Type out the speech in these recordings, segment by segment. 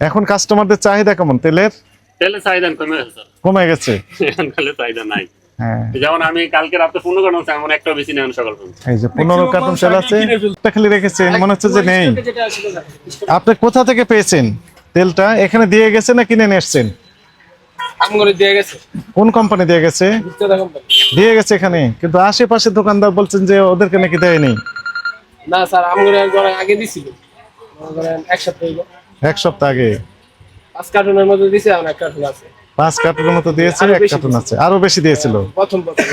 এখন কাস্টমারদের চাহিদা কেমন? তেলের? তেলের চাহিদা কমে গেছে স্যার। কমে গেছে? এখন তেলের চাহিদা নাই। হ্যাঁ। যেমন আমি কালকে রাতে পনেরো একটা বেশি নেন সকাল এই যে পনেরো কার্টন তেল আছে একটা খালি রেখেছেন মনে হচ্ছে যে নেই। আপনি কোথা থেকে পেয়েছেন তেলটা? এখানে দিয়ে গেছে না কিনে নিয়ে এসছেন? আমগরে দিয়ে গেছে। কোন কোম্পানি দিয়ে গেছে? দিয়ে গেছে এখানে কিন্তু আশেপাশে দোকানদার বলছেন যে ওদেরকে নাকি দেয়নি। না স্যার আমগরে আগে দিছিল এক সপ্তাহ হইল। এক সপ্তাহ আগে। পাঁচ কার্টুনের মধ্যে দিছে আমার এক কার্টুন আছে। পাঁচ কার্টুনের মতো দিয়েছে এক কার্টুন আছে আরও বেশি দিয়েছিল। প্রথম প্রথম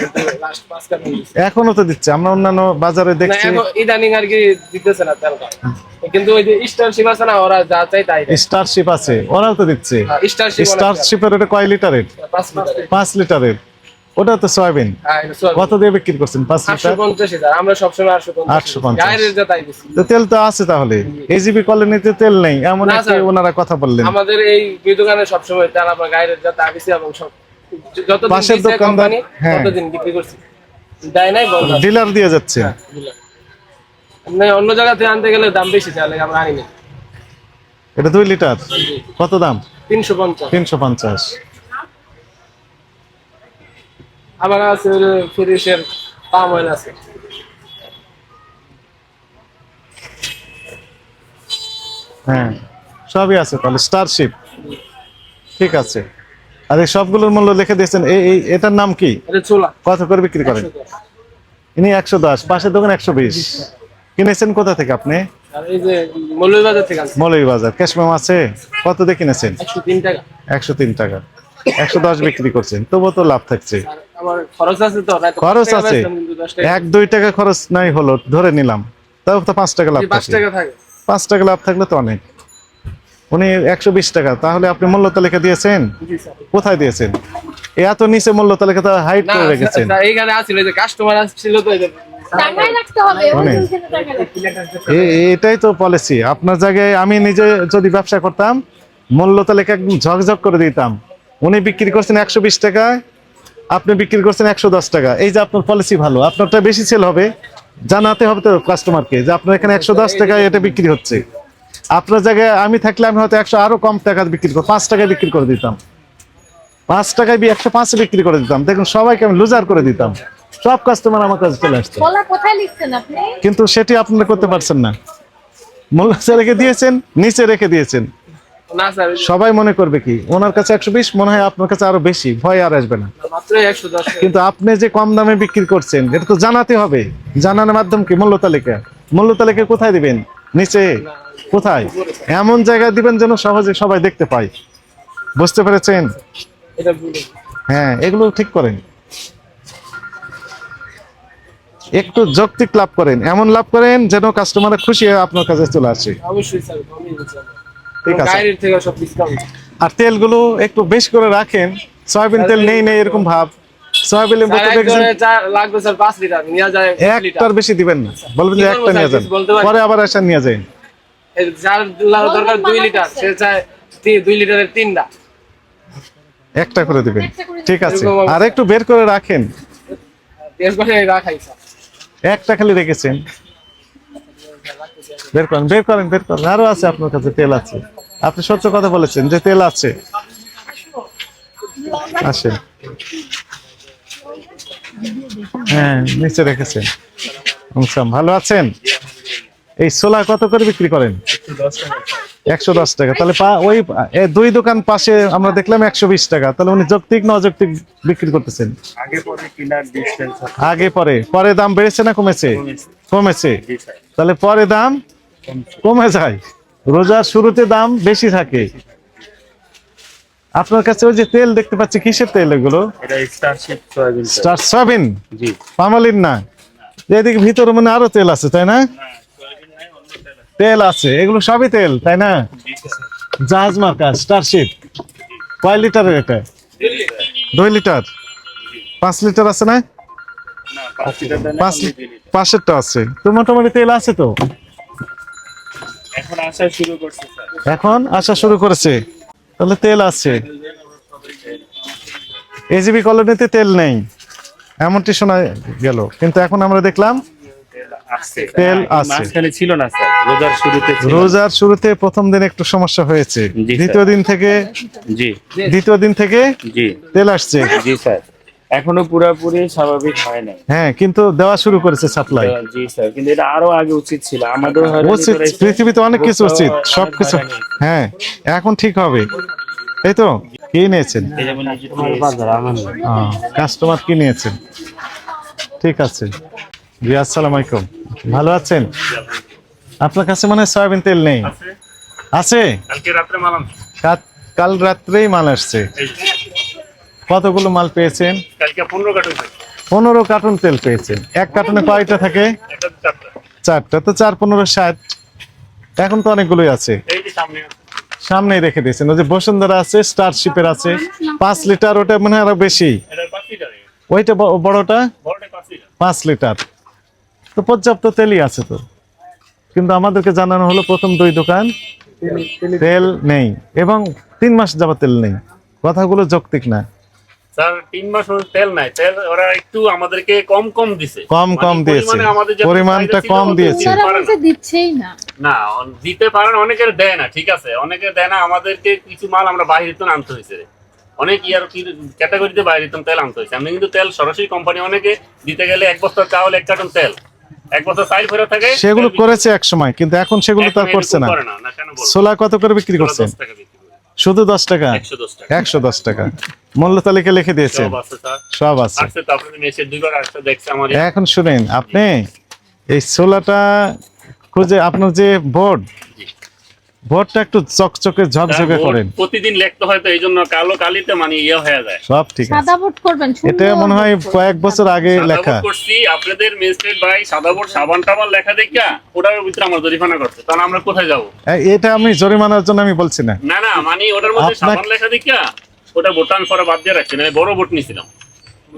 লাস্ট পাঁচ কার্টুন এখনও তো দিচ্ছে আমরা অন্যান্য বাজারে দেখছি। ইদানিং আর কি দিতেছে না তেলটা। কিন্তু ওই যে স্টারশিপ আছে না ওরা যা চাই তাই স্টারশিপ আছে ওরাও তো দিচ্ছে। হ্যাঁ, স্টারশিপ স্টারশিপের ওটা কয় লিটারের? পাঁচ লিটার পাঁচ লিটারের। ওটা তো সয়াবিন। হ্যাঁ সব কত দিয়ে বিক্রি করছেন? পাঁচ লিটার? আমরা সবসময় আটশো পঞ্চাশ। 850 গায়ের যা তাই দিছি তো তেল তো আছে তাহলে। এজিবি কলোনিতে তেল নেই। এমন। ওনারা কথা বললেন। আমাদের এই দোকানে সবসময় তেল আপনার গায়ের এবং সব পাশের দোকানদার- হ্যাঁ। বিক্রি করছি। দেয় নাই ডিলার দিয়ে যাচ্ছে। হ্যাঁ, অন্য জায়গা থেকে আনতে গেলে দাম বেশি তাহলে আমরা আনি না এটা দুই লিটার। কত দাম? তিনশো পঞ্চাশ। তিনশো পঞ্চাশ। আবার আছে ফ্রিজের পাম অয়েল আছে। হ্যাঁ সবই আছে তাহলে স্টারশিপ ঠিক আছে। আর এই সবগুলোর মূল্য লিখে দিয়েছেন এই এটার নাম কি? কত করে বিক্রি করেন? ইনি একশো দশ পাশের দোকান একশো বিশ। কিনেছেন কোথা থেকে আপনি? মৌলভীবাজার ক্যাশমেম আছে? কত দিয়ে কিনেছেন? একশো তিন টাকা। একশো দশ বিক্রি করছেন তবুও তো লাভ থাকছে। আমার খরচ আছে তো খরচ আছে। এক দুই টাকা খরচ নাই হলো ধরে নিলাম। তাও তো পাঁচ টাকা লাভ পাঁচ থাকে। টাকা থাকে। পাঁচ টাকা লাভ থাকলে তো অনেক। উনি একশো বিশ টাকা তাহলে আপনি মূল্য তালিকা দিয়েছেন? কোথায় দিয়েছেন? এ এত নিচে মূল্য তালিকা তো হাইট করে রেখেছেন। এইখানে আসছিল যে কাস্টমার আসছিল তো এটাই তো পলিসি আপনার জায়গায় আমি নিজে যদি ব্যবসা করতাম মূল্য তালিকা একদম ঝকঝক করে দিতাম। উনি বিক্রি করছেন একশো বিশ টাকায় আপনি বিক্রি করছেন একশো দশ টাকা। এই যে আপনার পলিসি ভালো আপনারটা বেশি সেল হবে জানাতে হবে তো কাস্টমারকে যে আপনার এখানে একশো দশ টাকায় এটা বিক্রি হচ্ছে। আপনার জায়গায় আমি থাকলে আমি হয়তো একশো আরও কম টাকা বিক্রি করে পাঁচ টাকায় বিক্রি করে দিতাম। পাঁচ টাকায় একশো পাঁচে বিক্রি করে দিতাম। দেখুন সবাইকে আমি লুজার করে দিতাম। সব কাস্টমার আমার কাছে চলে আসতো কিন্তু সেটি আপনারা করতে পারছেন না। মূল্য রেখে দিয়েছেন নিচে রেখে দিয়েছেন। সবাই মনে করবে কি? ওনার কাছে একশো বিশ মনে হয় আপনার কাছে আরও বেশি ভয় আর আসবে না। কিন্তু আপনি যে কম দামে বিক্রি করছেন এটা তো জানাতে হবে। জানানোর মাধ্যম কি? মূল্য তালিকা। মূল্য তালিকা কোথায় দিবেন? নিচে? কোথায়? এমন জায়গায় দিবেন যেন সহজে সবাই দেখতে পায়। বুঝতে পেরেছেন? হ্যাঁ এগুলো ঠিক করেন। একটু যৌক্তিক লাভ করেন। এমন লাভ করেন যেন কাস্টমার খুশি হয়ে আপনার কাছে চলে আসে। অবশ্যই স্যার ঠিক আছে। গায়ের থেকে সব ডিসকাউন্ট আর তেলগুলো একটু বেশ করে রাখেন। সয়াবিন তেল নেই নেই এরকম ভাব। সয়াবিনের মতো দেখছেন লাগবে স্যার পাঁচ লিটার নিয়ে যায় একটার বেশি দিবেন না। বলবেন যে একটা নিয়ে যান। কিছু বলতে পারি? পরে আবার আসেন নিয়ে যান যার দরকার দুই লিটার সে চায় তি- লিটারের তিনটা। একটা করে দিবেন। ঠিক আছে। আর একটু বের করে রাখেন। দেশ করে রাখাই একটা খালি রেখেছেন। বের করেন বের করেন বের করেন। আরও আছে আপনার কাছে তেল আছে। আপনি সত্য কথা বলেছেন যে তেল আছে। আসেন। হ্যাঁ নিচে রেখেছেন। ভালো আছেন? এই সোলা কত করে বিক্রি করেন? একশো দশ টাকা। তাহলে ওই দুই দোকান পাশে আমরা দেখলাম একশো বিশ টাকা। তাহলে উনি যৌক্তিক না অযৌক্তিক বিক্রি করতেছেন। আগে পরে পরে। দাম বেড়েছে না কমেছে? কমেছে। তাহলে পরে দাম কমে যায়। রোজার শুরুতে দাম বেশি থাকে। আপনার কাছে ওই যে তেল দেখতে পাচ্ছি কিসের তেল এগুলো? স্টার সয়াবিন পামালিন না। এদিকে ভিতরে মানে আরও তেল আছে তাই না? তেল আছে এগুলো সবই তেল তাই না? জাহাজ মার্কা স্টারশিপ কয় লিটারের এটা? দুই লিটার। পাঁচ লিটার আছে না? পাঁচ। পাঁচেরটা আছে। তো মোটামুটি তেল আছে তো? এখন আসা শুরু করছে এখন আসা শুরু করেছে। তাহলে তেল আছে। এজিবি কলোনিতে তেল নেই। এমনটি শোনা গেল। কিন্তু এখন আমরা দেখলাম তেল হ্যাঁ, আছে। ছিল না স্যার। রোজার শুরুতে রোজার শুরুতে প্রথম দিন একটু সমস্যা হয়েছে। দ্বিতীয় দিন থেকে জি। দ্বিতীয় দিন থেকে জি। তেল আসছে। জি স্যার। এখনও পুরোপুরি স্বাভাবিক হয় নাই। হ্যাঁ কিন্তু দেওয়া শুরু করেছে সাপ্লাই জি স্যার কিন্তু এটা আরও আগে উচিত ছিল। আমাদের উচিত পৃথিবীতে অনেক কিছু উচিত সবকিছু হ্যাঁ এখন ঠিক হবে। তাই তো কি নিয়েছেন? এই এই কাস্টমার কি নিয়েছেন? ঠিক আছে। জি আসসালামু আলাইকুম। ভালো আছেন? আপনার কাছে মানে সয়াবিন তেল নেই। আছে। কাল রাত্রেই মাল আসছে। কতগুলো মাল পেয়েছেন? পনেরো কার্টুন তেল পেয়েছেন। এক কার্টুনে কয়টা থাকে? চারটা। তো চার পনেরো ষাট। এখন তো অনেকগুলোই আছে। সামনে সামনেই রেখে দিয়েছেন। ওই যে বসুন্ধরা আছে স্টারশিপের আছে। পাঁচ লিটার ওটা মনে হয় আরও বেশি। ওইটা বড়টা? পাঁচ লিটার। তো পর্যাপ্ত তেলই আছে তো। কিন্তু আমাদেরকে জানানো হলো প্রথম দুই দোকান। তেল নেই। এবং তিন মাস যাবত তেল নেই। কথাগুলো যৌক্তিক না। স্যার তিন মাস হলো তেল নাই। তেল ওরা একটু আমাদেরকে কম কম দিছে। কম মানে কম দিয়েছে। পরিমাণটা কম দিয়েছে। দিচ্ছেই না। না দিতে পারেন অনেকের দেয় না ঠিক আছে। অনেকের দেয় না আমাদেরকে কিছু মাল আমরা বাইরে তো আনতে হয়েছে অনেক ইয়ার ক্যাটাগরিতে বাইরে তো তেল আনতে হয়েছে আমি কিন্তু তেল সরাসরি কোম্পানি অনেকে দিতে গেলে এক বস্তা চাউল এক কার্টন তেল। এক বস্তা চাইল ফেরত থাকে সেগুলো করেছে এক সময় কিন্তু এখন সেগুলো তো আর এখন করছে না। এরকম করে না না কেন বলব? ছোলা কত করে বিক্রি ষোলো শুধু দশ টাকা? একশো দশ টাকা। মূল্য তালিকা লিখে দিয়েছেন। সব আছে এখন শুনেন আপনি এই ছোলাটা খুঁজে আপনার যে বোর্ড একটু চকচকে ঝকঝকে করেন। প্রতিদিন লিখতে হয় তো এই জন্য কালো কালিতে মানে ইয়ে হয়ে যায়। সব ঠিক আছে। সাদা বোর্ড করবেন এটা মনে হয় কয়েক বছর আগে লেখা। করছি আপনাদের ভাই সাদা বোর্ড সাবান টাবান লেখা দেখা ওটার ভিতরে আমার জরিমানা করছে। তাহলে আমরা কোথায় যাব? এটা আমি জরিমানার জন্য আমি বলছি না। না না মানে ওটার মধ্যে সাবান লেখা দেখা ওটা আমি পরে বাদ দিয়ে রাখছি না বড় বোট নিছিলাম।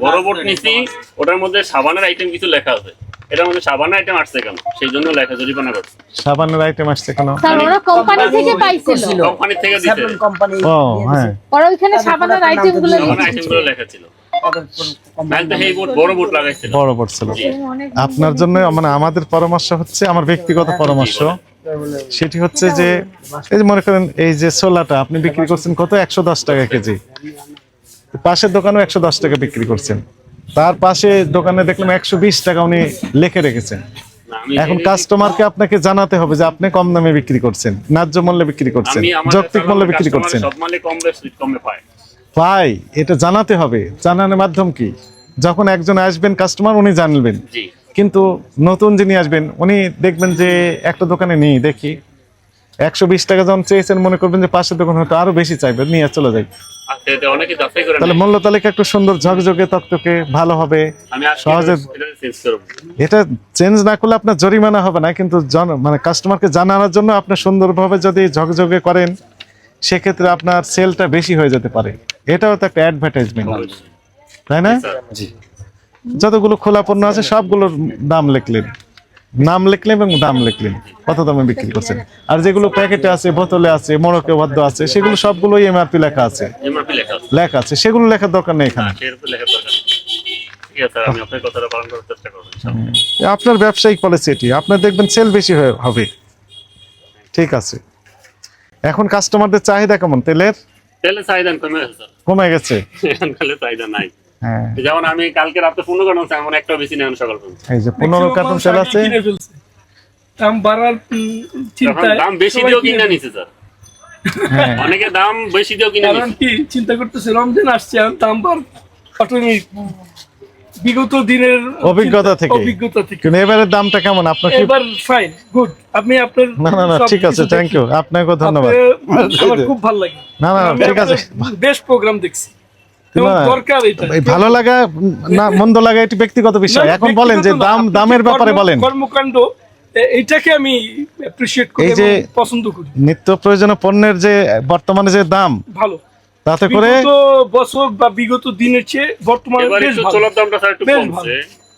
বড় বোট নিছি ওটার মধ্যে সাবানের আইটেম কিছু লেখা আছে। এটার মধ্যে সাবানের আইটেম আসছে কেন? সেই জন্য লেখা জরিমানা করছে সাবানের আইটেম আসছে কেন? স্যার ওরা কোম্পানি থেকে পাইছিল। কোম্পানি থেকে দিতে কোম্পানি ও হ্যাঁ। ওরা ওইখানে সাবানের আইটেমগুলো আইটেমগুলো লেখা ছিল। বড় আপনার জন্য মানে আমাদের পরামর্শ হচ্ছে আমার ব্যক্তিগত পরামর্শ। সেটি হচ্ছে যে এই যে মনে করেন এই যে ছোলাটা আপনি বিক্রি করছেন কত? একশো দশ টাকা কেজি। পাশের দোকানেও একশো দশ টাকা বিক্রি করছেন। তার পাশে দোকানে দেখলাম একশো বিশ টাকা উনি লেখে রেখেছেন। এখন কাস্টমারকে আপনাকে জানাতে হবে যে আপনি কম দামে বিক্রি করছেন ন্যায্য মূল্যে বিক্রি করছেন যৌক্তিক মূল্যে বিক্রি করছেন। ভাই এটা জানাতে হবে। জানানোর মাধ্যম কি? যখন একজন আসবেন কাস্টমার উনি জানবেন। কিন্তু নতুন যিনি আসবেন উনি দেখবেন যে একটা দোকানে নেই দেখি। একশো বিশ টাকা যখন চেয়েছেন মনে করবেন যে পাশের দোকান হয়তো আরও বেশি চাইবে নিয়ে চলে যায় আচ্ছা তাহলে মূল্য তালিকা একটু সুন্দর ঝকঝকে তকতকে ভালো হবে। সহজে এটা চেঞ্জ না করলে আপনার জরিমানা হবে না কিন্তু জন- মানে কাস্টমারকে জানানোর জন্য আপনি সুন্দরভাবে যদি ঝকঝকে করেন সেক্ষেত্রে আপনার সেলটা বেশি হয়ে যেতে পারে। এটাও তো একটা অ্যাডভার্টাইজমেন্ট তাই না? যতগুলো খোলা পণ্য আছে সবগুলোর দাম লিখলেন। নাম লিখলেন এবং দাম লিখলেন কত দামে বিক্রি করছেন? আর যেগুলো প্যাকেটে আছে বোতলে আছে মোড়কে বদ্ধ আছে সেগুলো সবগুলোই এমআরপি লেখা আছে। লেখা আছে। সেগুলো লেখার দরকার নেই এখানে। হ্যাঁ আপনার ব্যবসায়িক পলিসি এটি আপনার দেখবেন সেল বেশি হবে। ঠিক আছে। এখন কাস্টমারদের চাহিদা কেমন? তেলের? তেলের চাহিদা কমে গেছে কমে গেছে? এখন চাহিদা নাই। যেমন আমি কালকে রাতে পনেরো এমন একটা বেশি নেন সকাল পর্যন্ত। এই যে পনেরো কার্টুন তেল আছে? দাম বাড়ার চিন্তায় দাম বেশি দিয়েও কিনে নিছে স্যার। হ্যাঁ। অনেকে দাম বেশি দিয়েও কিনে কারণ কি চিন্তা করতেছে রমজান আসছে আর দাম অটোমেটিক বিগত দিনের অভিজ্ঞতা থেকে। অভিজ্ঞতা থেকে। কিন্তু এবারের দামটা কেমন? আপনার কি এবার ফাইন গুড আপনি আপনার না না না ঠিক আছে থ্যাংক ইউ আপনাকে ধন্যবাদ। আমার খুব ভালো লাগে। না না ঠিক আছে। বেশ প্রোগ্রাম দেখছি। ভালো লাগা না মন্দ লাগা এটি ব্যক্তিগত বিষয়। এখন বলেন যে দাম দামের ব্যাপারে বলেন। কর্মকাণ্ড এইটাকে আমি অ্যাপ্রিসিয়েট করি পছন্দ করি। নিত্য প্রয়োজনীয় পণ্যের যে বর্তমানে যে দাম ভালো। তাতে করে বিগত বছর বা বিগত দিনের চেয়ে বর্তমানে বেশ ভালো। চোলার দামটা স্যার একটু কমছে।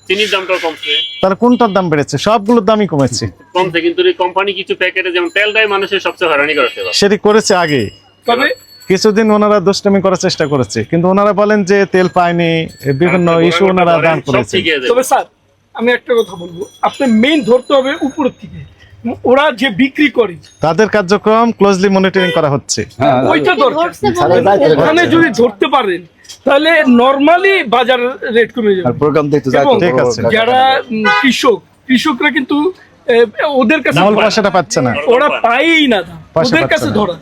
চিনির দামটাও কমছে। তার কোনটার দাম বেড়েছে? সবগুলোর দামই কমেছে। কমছে কিন্তু এই কোম্পানি কিছু প্যাকেটে যেমন তেল তেলটাই মানুষের সবচেয়ে হয়রানি করেছে। সেটি করেছে আগে। তবে কিছুদিন ওনারা দুষ্টামি করার চেষ্টা করেছে কিন্তু ওনারা বলেন যে তেল পায়নি বিভিন্ন ইস্যু ওনারা দান করেছে তবে স্যার আমি একটা কথা বলব আপনি মেইন ধরতে হবে উপরের থেকে। ওরা যে বিক্রি করে তাদের কার্যক্রম ক্লোজলি মনিটরিং করা হচ্ছে। ওইটা দরকার। ওখানে যদি ধরতে পারেন তাহলে নর্মালি বাজার রেট কমে যাবে। প্রোগ্রাম দেখতে ঠিক আছে। যারা কৃষক কৃষকরা কিন্তু ওদের কাছে পাচ্ছে না। ওরা পায়ই না। ওদের কাছে ধরা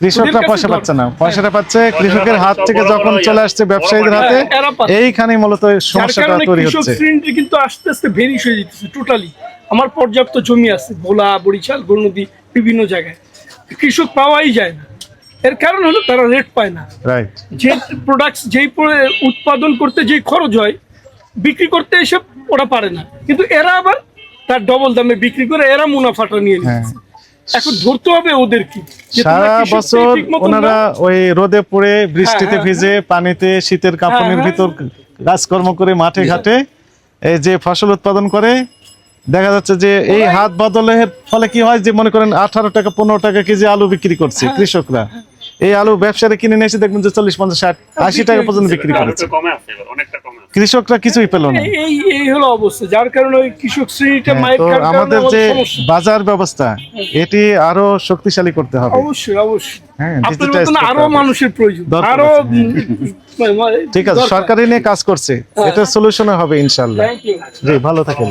কৃষকরা পয়সা পাচ্ছে না। পয়সাটা পাচ্ছে কৃষকের হাত থেকে যখন চলে আসছে ব্যবসায়ীদের বড় হাতে। এইখানেই মূলত সমস্যাটা তৈরি কৃষক হচ্ছে। কিন্তু আস্তে আস্তে ভেরিশ হয়ে যেতেছে টোটালি আমার পর্যাপ্ত জমি আছে ভোলা বরিশাল গৌরনদী বিভিন্ন জায়গায়। কৃষক পাওয়াই যায় না। এর কারণ হলো তারা রেট পায় না। যে প্রোডাক্টস যেই উৎপাদন করতে যেই খরচ হয় বিক্রি করতে এসব ওরা পারে না। কিন্তু এরা আবার তার ডবল দামে বিক্রি করে এরা মুনাফাটা নিয়ে হ্যাঁ। নিচ্ছে। এখন ধরতে হবে ওদের কি? যে তোমরা সারা বছর ওনারা ওই রোদে পড়ে বৃষ্টিতে হ্যাঁ, ভিজে পানিতে শীতের কাপড়ের হ্যাঁ। ভিতর কাজকর্ম করে মাঠে ঘাটে এই যে ফসল উৎপাদন করে দেখা যাচ্ছে যে এই হাত বদলের ফলে কি হয় যে মনে করেন আঠারো টাকা পনেরো টাকা কেজি আলু বিক্রি করছে হ্যাঁ। কৃষকরা। এই আলু ব্যবসায়ীরা কিনে নিয়ে এসে দেখবেন যে চল্লিশ পঞ্চাশ ষাট আশি টাকা পর্যন্ত বিক্রি করেছে। কৃষকরা কিছুই পেল না। এই হলো অবস্থা যার কারণে ওই কৃষক শ্রেণীটা হ্যাঁ, আমাদের যে বাজার ব্যবস্থা এটি আরও শক্তিশালী করতে হবে। অবশ্যই অবশ্যই। হ্যাঁ আরও মানুষের প্রয়োজন। আরও হ্যাঁ। ঠিক আছে সরকারি নিয়ে কাজ করছে। এটা সলিউশনে হবে ইনশাল্লাহ থ্যাংক জি ভালো থাকেন।